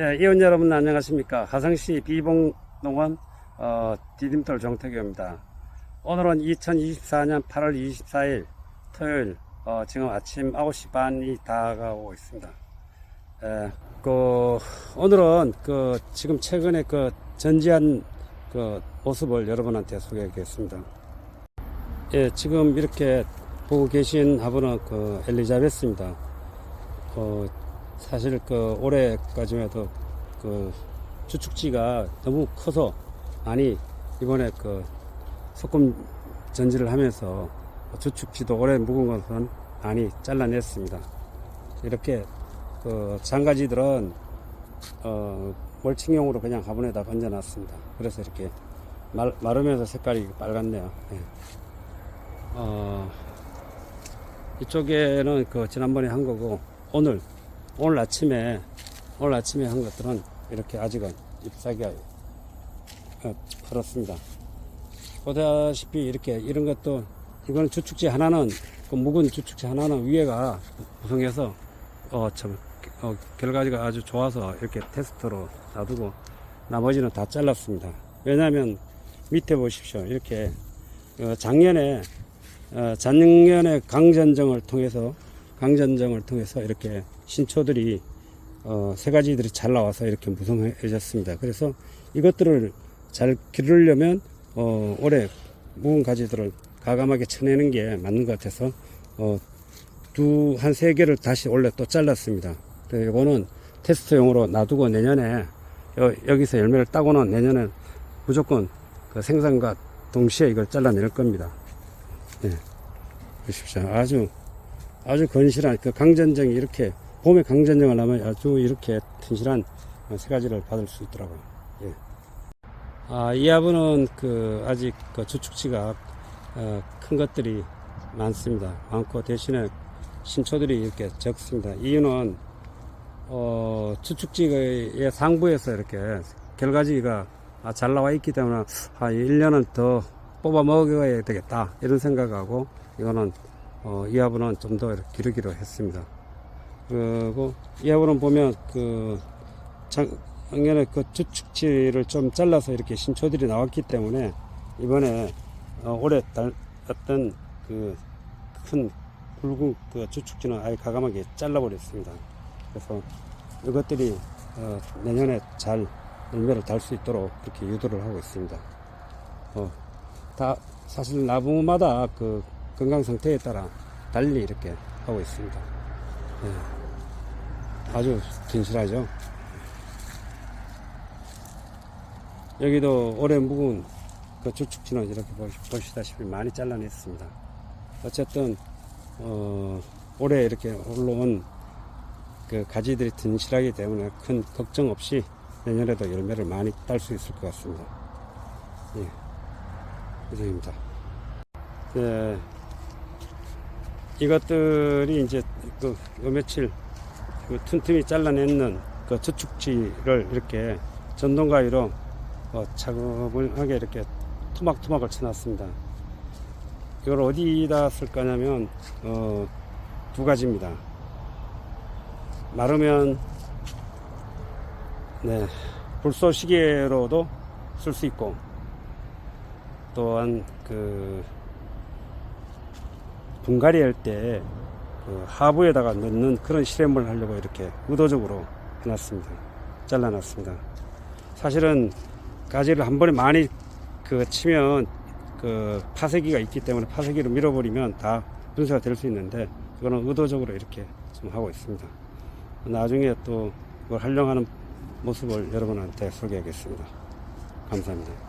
예, 이원 여러분 안녕하십니까. 하성시 비봉농원 어, 디딤돌 정태교입니다. 오늘은 2024년 8월 24일 토요일 어, 지금 아침 9시 반이 다가오고 있습니다. 예, 그 오늘은 그 지금 최근에 그 전지한 그 모습을 여러분한테 소개하겠습니다. 예, 지금 이렇게 보고 계신 화분은 그 엘리자베스입니다. 어, 사실 그 올해까지만 해도 그 주축지가 너무 커서 아니 이번에 그 소금 전지를 하면서 주축지도 올해 묵은 것은 많이 잘라냈습니다. 이렇게 그 장가지들은 어 멀칭용으로 그냥 화분에다 얹어놨습니다. 그래서 이렇게 말, 마르면서 색깔이 빨갛네요. 예. 어, 이쪽에는 그 지난번에 한 거고 오늘 오늘 아침에 오늘 아침에 한 것들은 이렇게 아직은 잎사귀가 어, 풀었습니다. 보다시피 이렇게 이런 것도 이거는 주축지 하나는 그 묵은 주축지 하나는 위에가 구성해서 어참 어, 결과지가 아주 좋아서 이렇게 테스트로 놔두고 나머지는 다 잘랐습니다. 왜냐하면 밑에 보십시오. 이렇게 어, 작년에 어, 작년에 강전정을 통해서 강전정을 통해서 이렇게 신초들이 어, 세 가지들이 잘 나와서 이렇게 무성해졌습니다. 그래서 이것들을 잘 기르려면 어, 올해 묵은 가지들을 가감하게 쳐내는 게 맞는 것 같아서 어, 두 한 세 개를 다시 원래 또 잘랐습니다. 이거는 테스트용으로 놔두고 내년에 여, 기서 열매를 따고는 내년에 무조건 그 생산과 동시에 이걸 잘라낼 겁니다. 예. 보십시오. 아주 아주 건실한 그 강전정이 이렇게 봄에 강전정을 하면 아주 이렇게 튼실한 세 가지를 받을 수 있더라고요. 예. 아, 이 화분은 그 아직 그 주축지가 어, 큰 것들이 많습니다. 많고 대신에 신초들이 이렇게 적습니다. 이유는 어, 주축지의 상부에서 이렇게 결과지가 아, 잘 나와 있기 때문에 아, 1년은 더 뽑아 먹어야 되겠다 이런 생각하고 이거는 어, 이 화분은 좀 더 기르기로 했습니다. 그리고 이 화분은 보면 그 작년에 그 주축지를 좀 잘라서 이렇게 신초들이 나왔기 때문에 이번에 어, 올해 달었던 그큰 굵은 그 주축지는 아예 가감하게 잘라버렸습니다. 그래서 이것들이 어, 내년에 잘 열매를 달 수 있도록 그렇게 유도를 하고 있습니다. 어, 다 사실 나무마다 그 건강 상태에 따라 달리 이렇게 하고 있습니다. 예. 아주 진실하죠. 여기도 올해 묵은 그 주축지는 이렇게 보시- 보시다시피 많이 잘라냈습니다. 어쨌든 어, 올해 이렇게 올라온 그 가지들이 튼실하기 때문에 큰 걱정 없이 내년에도 열매를 많이 딸 수 있을 것 같습니다. 예, 이상입니다. 예, 이것들이 이제 그, 요 며칠 그 틈틈이 잘라냈는 그 저축지를 이렇게 전동가위로 어, 차근하게 이렇게 토막토막을 쳐놨습니다. 이걸 어디다 쓸 거냐면 어, 두 가지입니다. 마르면 네, 불소 시계로도 쓸 수 있고 또한 그 분갈이 할때 그 하부에다가 넣는 그런 실험을 하려고 이렇게 의도적으로 해놨습니다. 잘라놨습니다. 사실은 가지를 한 번에 많이 그 치면 그 파쇄기가 있기 때문에 파쇄기로 밀어버리면 다 분쇄가 될 수 있는데 이거는 의도적으로 이렇게 좀 하고 있습니다. 나중에 또 그걸 활용하는 모습을 여러분한테 소개하겠습니다. 감사합니다.